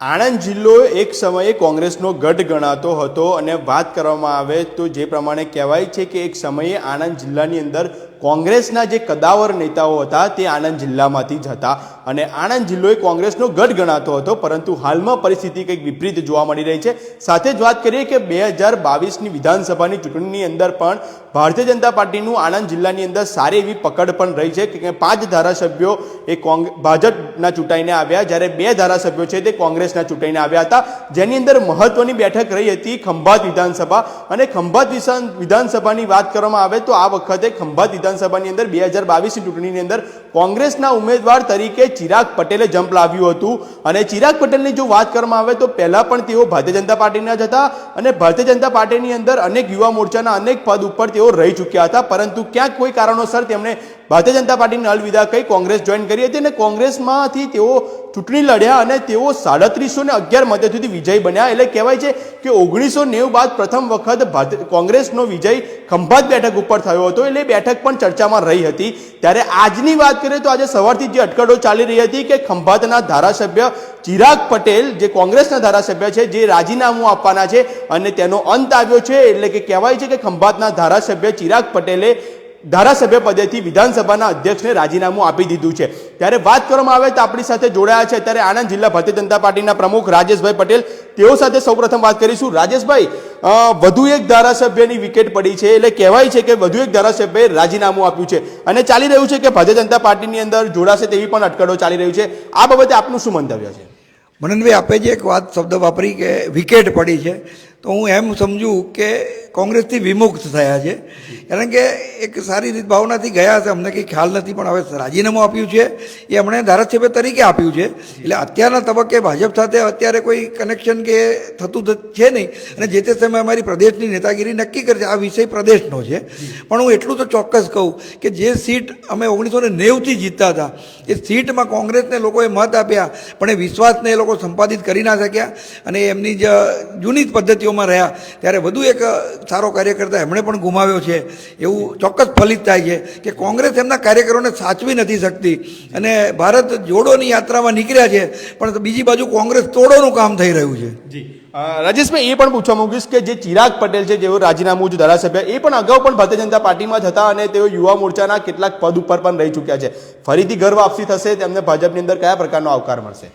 આણંદ જિલ્લો એક સમયે કોંગ્રેસનો ગઢ ગણાતો હતો અને વાત કરવામાં આવે તો જે પ્રમાણે કહેવાય છે કે એક સમયે આણંદ જિલ્લાની અંદર કોંગ્રેસના જે કદાવર નેતાઓ હતા તે આણંદ જિલ્લામાંથી જ હતા. અને આણંદ જિલ્લો એ કોંગ્રેસનો ગઢ ગણાતો હતો, પરંતુ હાલમાં પરિસ્થિતિ કંઈક વિપરીત જોવા મળી રહી છે. સાથે જ વાત કરીએ કે બે હજાર બાવીસની વિધાનસભાની ચૂંટણીની અંદર પણ ભારતીય જનતા પાર્ટીનું આણંદ જિલ્લાની અંદર સારી એવી પકડ પણ રહી છે કે પાંચ ધારાસભ્યો એ કોંગ, ભાજપના ચૂંટાઈને આવ્યા. જ્યારે બે ધારાસભ્યો છે તે કોંગ્રેસના ચૂંટાઈને આવ્યા હતા. જેની અંદર મહત્વની બેઠક રહી હતી ખંભાત વિધાનસભા. અને ખંભાત વિધાન વિધાનસભાની વાત કરવામાં આવે તો આ વખતે ખંભાત વિધાનસભાની અંદર બે હજાર બાવીસની ચૂંટણીની અંદર કોંગ્રેસના ઉમેદવાર તરીકે ચિરાગ પટેલે જંપ લાવ્યું હતું. અને ચિરાગ પટેલની જો વાત કરવામાં આવે તો પહેલાં પણ તેઓ ભારતીય જનતા પાર્ટીના જ હતા અને ભારતીય જનતા પાર્ટીની અંદર અનેક યુવા મોરચાના અનેક પદ ઉપર તેઓ રહી ચૂક્યા હતા. પરંતુ ક્યાંક કોઈ કારણોસર તેમણે ભારતીય જનતા પાર્ટીને અલવિદા કહી કોંગ્રેસ જોઈન કરી હતી અને કોંગ્રેસમાંથી તેઓ ચૂંટણી લડ્યા અને તેઓ સાડત્રીસો ને અગિયાર સુધી વિજય બન્યા. એટલે કહેવાય છે કે ઓગણીસો નેવું બાદ પ્રથમ વખત કોંગ્રેસનો વિજય ખંભાત બેઠક ઉપર થયો હતો. એટલે બેઠક પણ ચર્ચામાં રહી હતી. ત્યારે આજની વાત કરીએ તો આજે સવારથી જે અટકળો ચાલી રહી હતી કે ખંભાતના ધારાસભ્ય ચિરાગ પટેલ, જે કોંગ્રેસના ધારાસભ્ય છે, જે રાજીનામું આપવાના છે અને તેનો અંત આવ્યો છે. એટલે કે કહેવાય છે કે ખંભાતના ધારાસભ્ય ચિરાગ પટેલે ધારાસભ્ય પદેથી વિધાનસભાના અધ્યક્ષને રાજીનામું આપી દીધું છે. ત્યારે વાત કરવામાં આવે તો આપણી સાથે જોડાયા છે. ત્યારે આણંદ જિલ્લા ભારતીય જનતા પાર્ટીના પ્રમુખ રાજેશભાઈ પટેલ. તેઓ સાથે સૌપ્રથમ વાત કરીશું. રાજેશભાઈ વધુ એક ધારાસભ્યની વિકેટ પડી છે. એટલે કહેવાય છે કે વધુ એક ધારાસભ્યએ રાજીનામું આપ્યું છે. અને ચાલી રહ્યું છે કે ભારતીય જનતા પાર્ટીની અંદર જોડાશે તેવી પણ અટકળો ચાલી રહી છે. આ બાબતે આપનું શું મંતવ્ય છે? મનનભાઈ, આપે જે એક વાત શબ્દ વાપરી કે વિકેટ પડી છે, તો હું એમ સમજું કે કોંગ્રેસથી વિમુક્ત થયા છે. કારણ કે એક સારી રીત ભાવનાથી ગયા છે. અમને કંઈ ખ્યાલ નથી, પણ હવે રાજીનામું આપ્યું છે. એ એમણે ધારાસભ્ય તરીકે આપ્યું છે. એટલે અત્યારના તબક્કે ભાજપ સાથે અત્યારે કોઈ કનેક્શન કે થતું છે નહીં. અને જે તે સમયે અમારી પ્રદેશની નેતાગીરી નક્કી કરશે આ વિષય પ્રદેશનો છે. પણ હું એટલું તો ચોક્કસ કહું કે જે સીટ અમે ઓગણીસો ને નેવથી જીતતા હતા, એ સીટમાં કોંગ્રેસને લોકોએ મત આપ્યા, પણ એ વિશ્વાસને એ લોકો સંપાદિત કરી ના શક્યા. અને એમની જ જૂની જ પદ્ધતિઓમાં રહ્યા. ત્યારે વધુ એક સારો કાર્યકર્તા એમણે પણ ગુમાવ્યો છે. એવું ચોક્કસ ફલિત થાય છે કે કોંગ્રેસ એમના કાર્યકરોને સાચવી નથી શકતી. અને ભારત જોડોની યાત્રામાં નીકળ્યા છે, પણ બીજી બાજુ કોંગ્રેસ તોડોનું કામ થઈ રહ્યું છે. જી. રાજેશભાઈ એ પણ પૂછવા માંગીશ કે જે ચિરાગ પટેલ છે, જેઓ રાજીનામું જ ધારાસભ્ય, એ પણ અગાઉ પણ ભારતીય જનતા પાર્ટીમાં જ હતા અને તેઓ યુવા મોરચાના કેટલાક પદ ઉપર પણ રહી ચૂક્યા છે. ફરીથી ઘર વાપસી થશે, તેમને ભાજપની અંદર કયા પ્રકારનો આવકાર મળશે?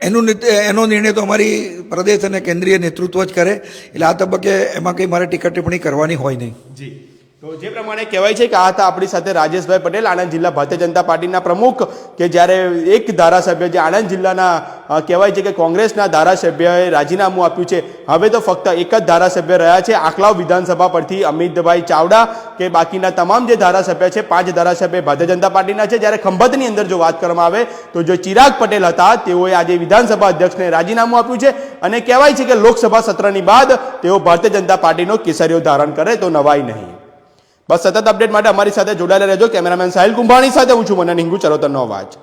એનું એનો નિર્ણય તો અમારી પ્રદેશ અને કેન્દ્રીય નેતૃત્વ જ કરે. એટલે આ તબક્કે એમાં કંઈ મારે ટીકા ટિપ્પણી કરવાની હોય નહીં. જી. તો જે પ્રમાણે કહેવાય છે કે આ હતા આપણી સાથે રાજેશભાઈ પટેલ, આણંદ જિલ્લા ભારતીય જનતા પાર્ટીના પ્રમુખ, કે જ્યારે એક ધારાસભ્ય, જે આણંદ જિલ્લાના કહેવાય છે કે કોંગ્રેસના ધારાસભ્યએ રાજીનામું આપ્યું છે. હવે તો ફક્ત એક જ ધારાસભ્ય રહ્યા છે આકલાવ વિધાનસભા પરથી અમિતભાઈ ચાવડા, કે બાકીના તમામ જે ધારાસભ્ય છે, પાંચ ધારાસભ્ય ભારતીય જનતા પાર્ટીના છે. જ્યારે ખંભાતની અંદર જો વાત કરવામાં આવે, તો જો ચિરાગ પટેલ હતા, તેઓએ આજે વિધાનસભા અધ્યક્ષને રાજીનામું આપ્યું છે. અને કહેવાય છે કે લોકસભા સત્રની બાદ તેઓ ભારતીય જનતા પાર્ટીનો કેસરીઓ ધારણ કરે, તો નવાઈ નહીં. બસ સતત અપડેટ માટે અમારી સાથે જોડાયેલા રહેજો. કેમેરામેન સાહિલ કુંભાણી સાથે હું છું મને નિંગુ ચરોતરનો અવાજ